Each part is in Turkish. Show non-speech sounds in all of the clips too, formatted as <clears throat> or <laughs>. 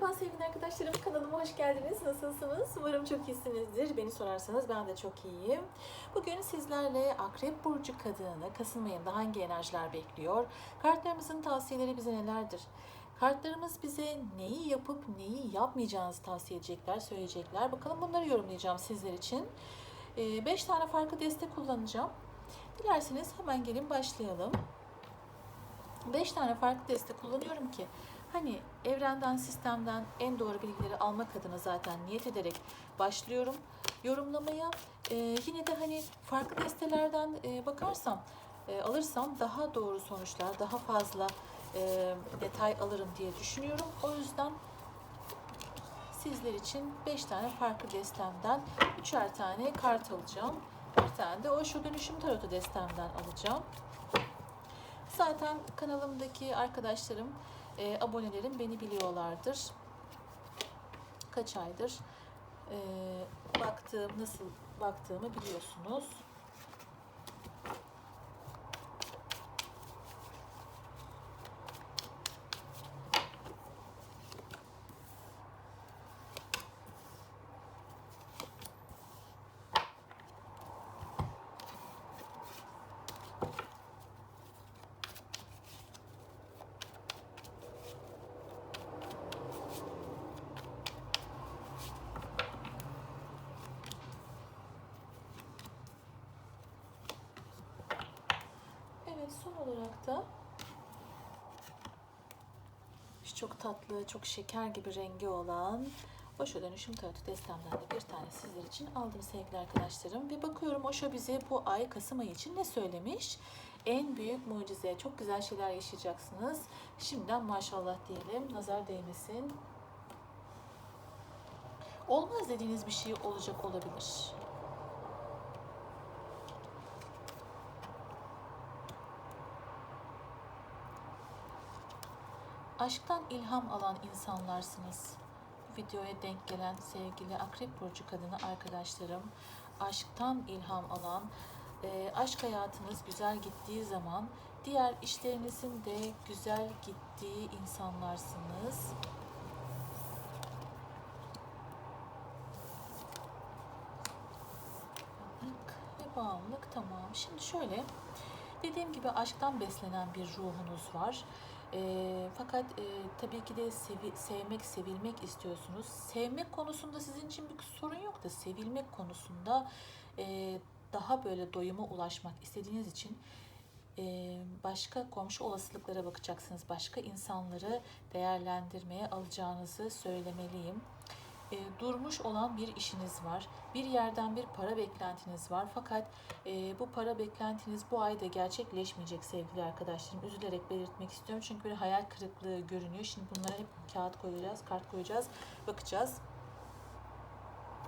Merhaba sevgili arkadaşlarım, kanalıma hoş geldiniz. Nasılsınız? Umarım çok iyisinizdir. Beni sorarsanız ben de çok iyiyim. Bugün sizlerle Akrep Burcu kadını Kasım ayında hangi enerjiler bekliyor? Kartlarımızın tavsiyeleri bize nelerdir? Kartlarımız bize neyi yapıp neyi yapmayacağınızı tavsiye edecekler, söyleyecekler. Bakalım bunları yorumlayacağım sizler için. 5 tane farklı destek kullanacağım. Dilerseniz hemen gelin başlayalım. 5 tane farklı destek kullanıyorum ki hani evrenden, sistemden en doğru bilgileri almak adına zaten niyet ederek başlıyorum yorumlamaya. Ee, yine de hani farklı destelerden e, bakarsam, e, alırsam daha doğru sonuçlar, daha fazla e, detay alırım diye düşünüyorum. O yüzden sizler için 5 tane farklı destemden 3'er tane kart alacağım. Bir tane de Osho Dönüşüm Tarotu destemden alacağım. Zaten kanalımdaki arkadaşlarım, e, abonelerim beni biliyorlardır. Kaç aydır e, baktığım, nasıl baktığımı biliyorsunuz. Evet son olarak da şu çok tatlı, çok şeker gibi rengi olan Osho Dönüşüm Tarotu destemden de bir tane sizler için aldım sevgili arkadaşlarım. Ve bakıyorum Osho bize bu ay Kasım ayı için ne söylemiş? En büyük mucize, çok güzel şeyler yaşayacaksınız. Şimdiden maşallah diyelim, nazar değmesin. Olmaz dediğiniz bir şey olacak olabilir. Aşktan ilham alan insanlarsınız. Bu videoya denk gelen sevgili Akrep Burcu kadını arkadaşlarım, aşktan ilham alan, e, aşk hayatınız güzel gittiği zaman diğer işlerinizin de güzel gittiği insanlarsınız. Ve bağımlılık tamam. Şimdi şöyle dediğim gibi aşktan beslenen bir ruhunuz var. E, fakat e, tabii ki de sevi, sevmek, sevilmek istiyorsunuz. Sevmek konusunda sizin için bir sorun yok da sevilmek konusunda e, daha böyle doyuma ulaşmak istediğiniz için e, başka komşu olasılıklara bakacaksınız. Başka insanları değerlendirmeye alacağınızı söylemeliyim e, durmuş olan bir işiniz var. Bir yerden bir para beklentiniz var. Fakat e, bu para beklentiniz bu ayda gerçekleşmeyecek sevgili arkadaşlarım. Üzülerek belirtmek istiyorum. Çünkü bir hayal kırıklığı görünüyor. Şimdi bunlara hep kağıt koyacağız, kart koyacağız, bakacağız.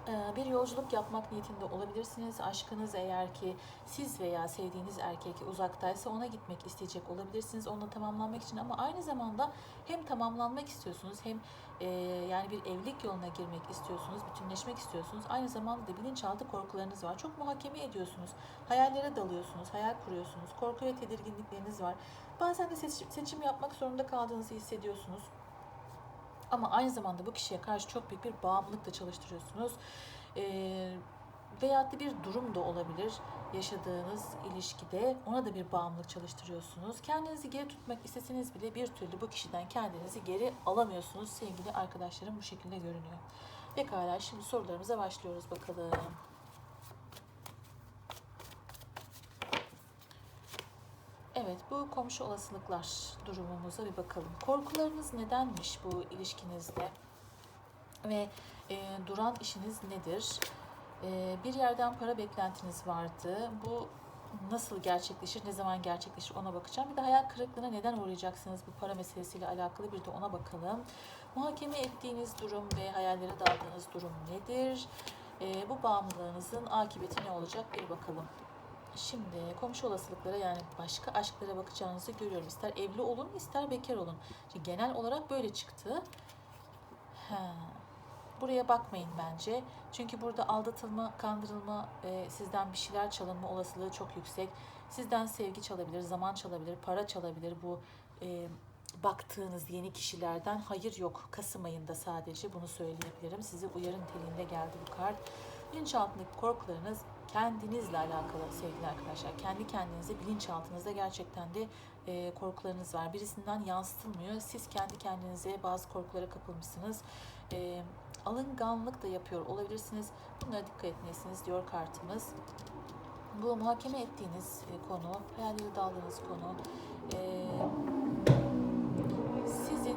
Ee, bir yolculuk yapmak niyetinde olabilirsiniz. Aşkınız eğer ki siz veya sevdiğiniz erkek uzaktaysa ona gitmek isteyecek olabilirsiniz. Onunla tamamlanmak için ama aynı zamanda hem tamamlanmak istiyorsunuz hem e, yani bir evlilik yoluna girmek istiyorsunuz, bütünleşmek istiyorsunuz. Aynı zamanda da bilinçaltı korkularınız var. Çok muhakeme ediyorsunuz. Hayallere dalıyorsunuz, hayal kuruyorsunuz. Korku ve tedirginlikleriniz var. Bazen de seçim, seçim yapmak zorunda kaldığınızı hissediyorsunuz. Ama aynı zamanda bu kişiye karşı çok büyük bir bağımlılık da çalıştırıyorsunuz. Ee, veyahut da bir durum da olabilir yaşadığınız ilişkide ona da bir bağımlılık çalıştırıyorsunuz. Kendinizi geri tutmak isteseniz bile bir türlü bu kişiden kendinizi geri alamıyorsunuz sevgili arkadaşlarım bu şekilde görünüyor. Pekala şimdi sorularımıza başlıyoruz bakalım. Evet, bu komşu olasılıklar durumumuza bir bakalım. Korkularınız nedenmiş bu ilişkinizde? Ve e, duran işiniz nedir? E, bir yerden para beklentiniz vardı. Bu nasıl gerçekleşir, ne zaman gerçekleşir ona bakacağım. Bir de hayal kırıklığına neden uğrayacaksınız bu para meselesiyle alakalı bir de ona bakalım. Muhakeme ettiğiniz durum ve hayallere daldığınız durum nedir? E, bu bağımlılığınızın akıbeti ne olacak bir bakalım. Şimdi komşu olasılıklara yani başka aşklara bakacağınızı görüyorum. İster evli olun ister bekar olun. Şimdi genel olarak böyle çıktı. Ha. Buraya bakmayın bence. Çünkü burada aldatılma, kandırılma, e, sizden bir şeyler çalınma olasılığı çok yüksek. Sizden sevgi çalabilir, zaman çalabilir, para çalabilir bu e, baktığınız yeni kişilerden hayır yok. Kasım ayında sadece bunu söyleyebilirim. Sizi uyarı niteliğinde geldi bu kart. Bilinçaltındaki korkularınız kendinizle alakalı sevgili arkadaşlar. Kendi kendinize bilinçaltınızda gerçekten de e, korkularınız var. Birisinden yansıtılmıyor. Siz kendi kendinize bazı korkulara kapılmışsınız. E, alınganlık da yapıyor olabilirsiniz. Bunlara dikkat etmelisiniz diyor kartımız. Bu muhakeme ettiğiniz e, konu, hayalleri daldığınız konu, e, sizin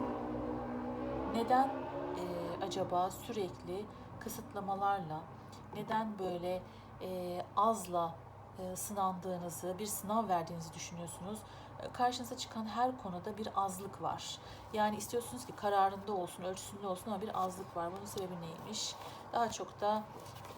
neden e, acaba sürekli kısıtlamalarla, neden böyle e, azla e, sınandığınızı, bir sınav verdiğinizi düşünüyorsunuz. E, Karşınıza çıkan her konuda bir azlık var. Yani istiyorsunuz ki kararında olsun, ölçüsünde olsun ama bir azlık var. Bunun sebebi neymiş? Daha çok da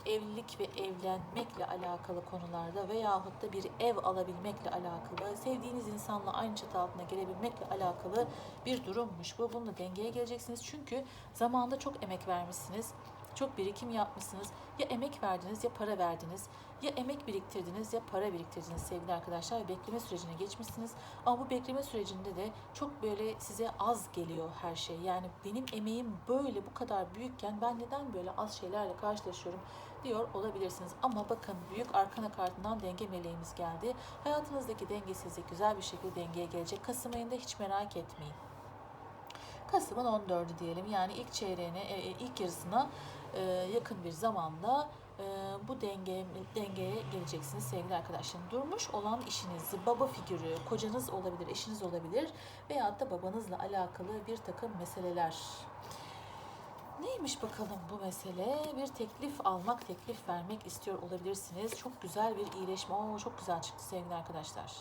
evlilik ve evlenmekle alakalı konularda veyahut da bir ev alabilmekle alakalı, sevdiğiniz insanla aynı çatı altına gelebilmekle alakalı bir durummuş bu. Bununla dengeye geleceksiniz çünkü zamanında çok emek vermişsiniz. Çok birikim yapmışsınız. Ya emek verdiniz ya para verdiniz. Ya emek biriktirdiniz ya para biriktirdiniz sevgili arkadaşlar. ve Bekleme sürecine geçmişsiniz. Ama bu bekleme sürecinde de çok böyle size az geliyor her şey. Yani benim emeğim böyle bu kadar büyükken ben neden böyle az şeylerle karşılaşıyorum diyor olabilirsiniz. Ama bakın büyük arkana kartından denge meleğimiz geldi. Hayatınızdaki dengesizlik güzel bir şekilde dengeye gelecek. Kasım ayında hiç merak etmeyin. Kasım'ın 14'ü diyelim yani ilk çeyreğine, e, e, ilk yarısına e, yakın bir zamanda bu denge dengeye geleceksiniz sevgili arkadaşlarım. Durmuş olan işinizi, baba figürü, kocanız olabilir, eşiniz olabilir veyahut da babanızla alakalı bir takım meseleler. Neymiş bakalım bu mesele? Bir teklif almak, teklif vermek istiyor olabilirsiniz. Çok güzel bir iyileşme. Oo, çok güzel çıktı sevgili arkadaşlar.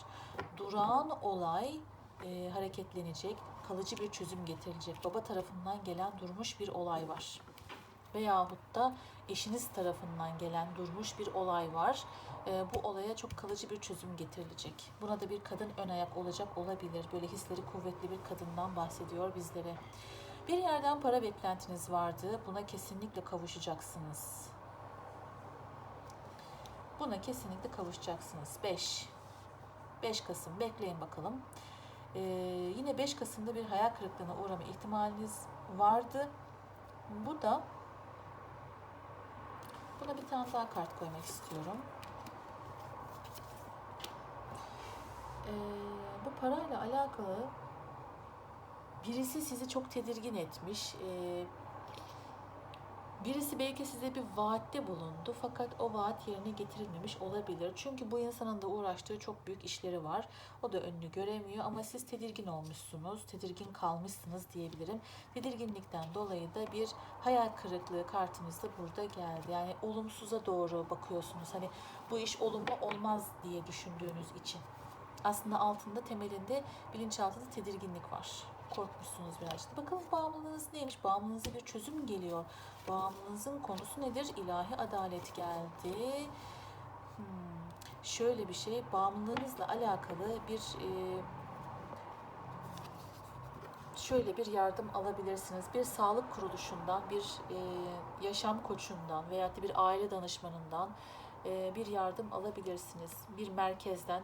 Duran olay e, hareketlenecek, kalıcı bir çözüm getirilecek. Baba tarafından gelen durmuş bir olay var. Veyahut da eşiniz tarafından gelen durmuş bir olay var. E, bu olaya çok kalıcı bir çözüm getirilecek. Buna da bir kadın ön ayak olacak olabilir. Böyle hisleri kuvvetli bir kadından bahsediyor bizlere. Bir yerden para beklentiniz vardı. Buna kesinlikle kavuşacaksınız. Buna kesinlikle kavuşacaksınız. 5. 5 Kasım bekleyin bakalım. Ee, yine 5 Kasım'da bir hayal kırıklığına uğrama ihtimaliniz vardı. Bu da buna bir tane daha kart koymak istiyorum. Ee, bu parayla alakalı birisi sizi çok tedirgin etmiş. Ee, birisi belki size bir vaatte bulundu fakat o vaat yerine getirilmemiş olabilir. Çünkü bu insanın da uğraştığı çok büyük işleri var. O da önünü göremiyor ama siz tedirgin olmuşsunuz, tedirgin kalmışsınız diyebilirim. Tedirginlikten dolayı da bir hayal kırıklığı kartımız da burada geldi. Yani olumsuza doğru bakıyorsunuz. Hani bu iş olumlu olmaz diye düşündüğünüz için. Aslında altında temelinde bilinçaltında tedirginlik var korkmuşsunuz birazcık. Bakalım bağımlılığınız neymiş? Bağımlılığınıza bir çözüm geliyor. Bağımlılığınızın konusu nedir? İlahi adalet geldi. Hmm. Şöyle bir şey, bağımlılığınızla alakalı bir e, şöyle bir yardım alabilirsiniz. Bir sağlık kuruluşundan, bir e, yaşam koçundan veya bir aile danışmanından e, bir yardım alabilirsiniz. Bir merkezden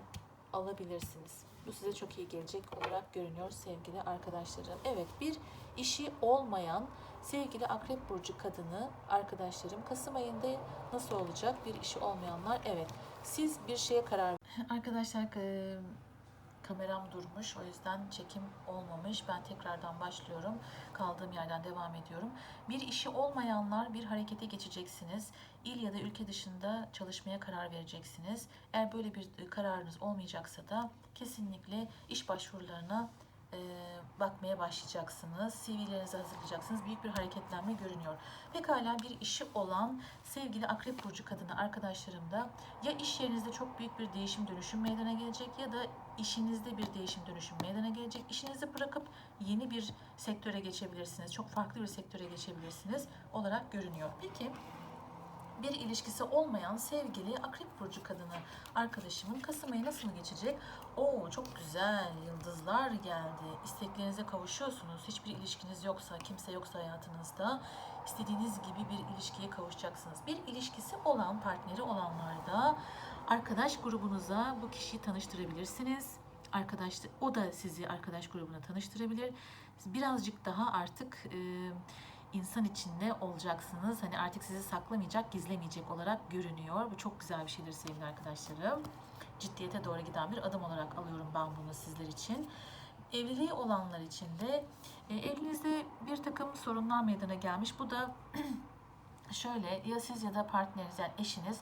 alabilirsiniz. Bu size çok iyi gelecek olarak görünüyor sevgili arkadaşlarım. Evet bir işi olmayan sevgili Akrep Burcu kadını arkadaşlarım Kasım ayında nasıl olacak? Bir işi olmayanlar evet siz bir şeye karar Arkadaşlar kameram durmuş o yüzden çekim olmamış. Ben tekrardan başlıyorum. Kaldığım yerden devam ediyorum. Bir işi olmayanlar bir harekete geçeceksiniz. İl ya da ülke dışında çalışmaya karar vereceksiniz. Eğer böyle bir e, kararınız olmayacaksa da kesinlikle iş başvurularına bakmaya başlayacaksınız. CV'lerinizi hazırlayacaksınız. Büyük bir hareketlenme görünüyor. Pekala bir işi olan sevgili Akrep Burcu kadını arkadaşlarım da ya iş yerinizde çok büyük bir değişim dönüşüm meydana gelecek ya da işinizde bir değişim dönüşüm meydana gelecek. İşinizi bırakıp yeni bir sektöre geçebilirsiniz. Çok farklı bir sektöre geçebilirsiniz olarak görünüyor. Peki bir ilişkisi olmayan sevgili Akrep Burcu kadını arkadaşımın Kasım ayı nasıl geçecek? Oo çok güzel yıldızlar geldi. İsteklerinize kavuşuyorsunuz. Hiçbir ilişkiniz yoksa, kimse yoksa hayatınızda istediğiniz gibi bir ilişkiye kavuşacaksınız. Bir ilişkisi olan, partneri olanlarda arkadaş grubunuza bu kişiyi tanıştırabilirsiniz. arkadaş o da sizi arkadaş grubuna tanıştırabilir. Birazcık daha artık e, insan içinde olacaksınız. Hani artık sizi saklamayacak, gizlemeyecek olarak görünüyor. Bu çok güzel bir şeydir sevgili arkadaşlarım. Ciddiyete doğru giden bir adım olarak alıyorum ben bunu sizler için. Evliliği olanlar için de e, evliliğinizde bir takım sorunlar meydana gelmiş. Bu da <clears throat> şöyle ya siz ya da partneriniz yani eşiniz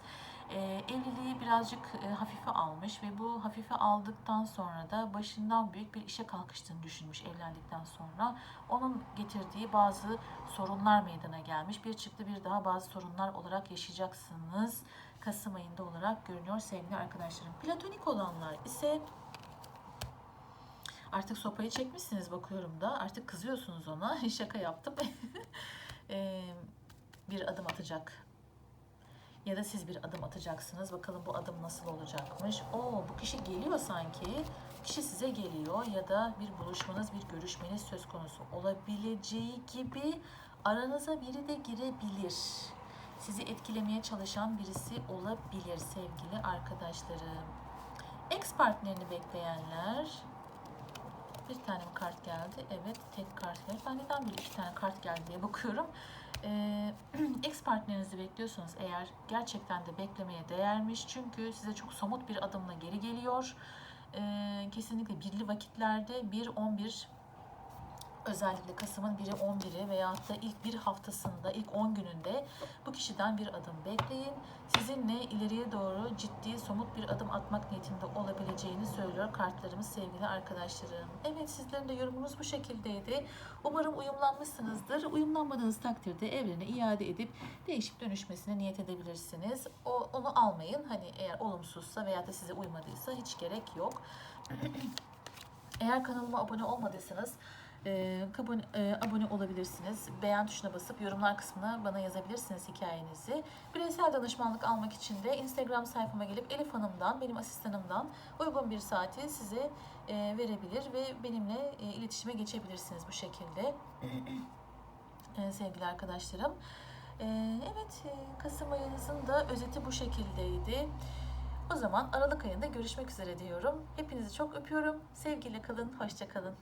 e, evliliği birazcık e, hafife almış ve bu hafife aldıktan sonra da başından büyük bir işe kalkıştığını düşünmüş evlendikten sonra. Onun getirdiği bazı sorunlar meydana gelmiş. Bir çıktı bir daha bazı sorunlar olarak yaşayacaksınız. Kasım ayında olarak görünüyor sevgili arkadaşlarım. Platonik olanlar ise artık sopayı çekmişsiniz bakıyorum da. Artık kızıyorsunuz ona. <laughs> Şaka yaptım. Eee <laughs> bir adım atacak. Ya da siz bir adım atacaksınız. Bakalım bu adım nasıl olacakmış. Oo bu kişi geliyor sanki. Kişi size geliyor ya da bir buluşmanız, bir görüşmeniz söz konusu olabileceği gibi aranıza biri de girebilir. Sizi etkilemeye çalışan birisi olabilir sevgili arkadaşlarım. Ex partnerini bekleyenler bir tane kart geldi? Evet, tek kart geldi. Ben neden bir iki tane kart geldi diye bakıyorum. Ee, ex partnerinizi bekliyorsanız eğer gerçekten de beklemeye değermiş. Çünkü size çok somut bir adımla geri geliyor. Ee, kesinlikle birli vakitlerde 1-11 özellikle Kasım'ın 1'i 11'i veyahut da ilk bir haftasında, ilk 10 gününde bu kişiden bir adım bekleyin. Sizinle ileriye doğru ciddi, somut bir adım atmak niyetinde olabileceğini söylüyor kartlarımız sevgili arkadaşlarım. Evet sizlerin de yorumunuz bu şekildeydi. Umarım uyumlanmışsınızdır. Uyumlanmadığınız takdirde evrene iade edip değişip dönüşmesine niyet edebilirsiniz. O, onu almayın. Hani eğer olumsuzsa veya da size uymadıysa hiç gerek yok. <clears throat> Eğer kanalıma abone olmadıysanız e, abone, e, abone olabilirsiniz. Beğen tuşuna basıp yorumlar kısmına bana yazabilirsiniz hikayenizi. Bireysel danışmanlık almak için de Instagram sayfama gelip Elif Hanım'dan, benim asistanımdan uygun bir saati size e, verebilir ve benimle e, iletişime geçebilirsiniz bu şekilde. <clears throat> e, sevgili arkadaşlarım. E, evet, Kasım ayınızın da özeti bu şekildeydi. O zaman Aralık ayında görüşmek üzere diyorum. Hepinizi çok öpüyorum. Sevgiyle kalın, hoşça kalın.